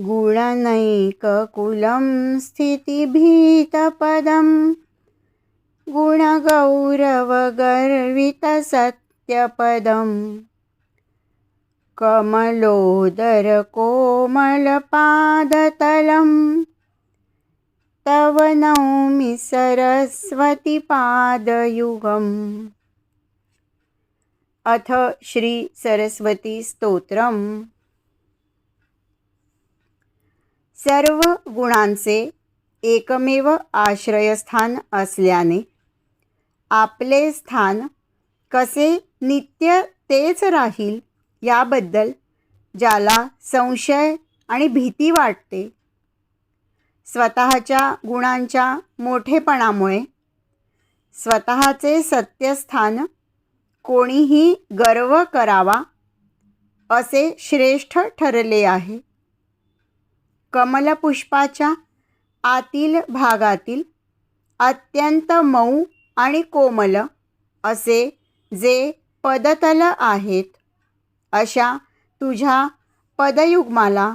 गुणनैककुलं स्थितिभीतपदं गुणगौरवगर्वितसत्यपदम्। कमलोदरकोमलपादतलं तव नौमि सरस्वतीपादयुगम्। अथ श्रीसरस्वतीस्तोत्रम् सरस्वती स्तोत्रम सर्व गुणांचे एकमेव आश्रयस्थान असल्याने आपले स्थान कसे नित्य तेच राहील याबद्दल ज्याला संशय आणि भीती वाटते. स्वतःच्या गुणांच्या मोठेपणामुळे स्वतःचे सत्यस्थान कोणीही गर्व करावा असे श्रेष्ठ ठरले आहे. कमलपुष्पाच्या आतील भागातील अत्यंत मऊ आणि कोमल असे जे पदतल आहेत अशा तुझ्या पदयुग्माला.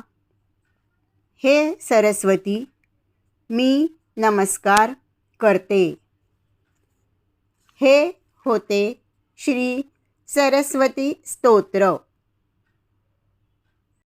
हे सरस्वती मी नमस्कार करते. हे होते श्री सरस्वती स्तोत्र.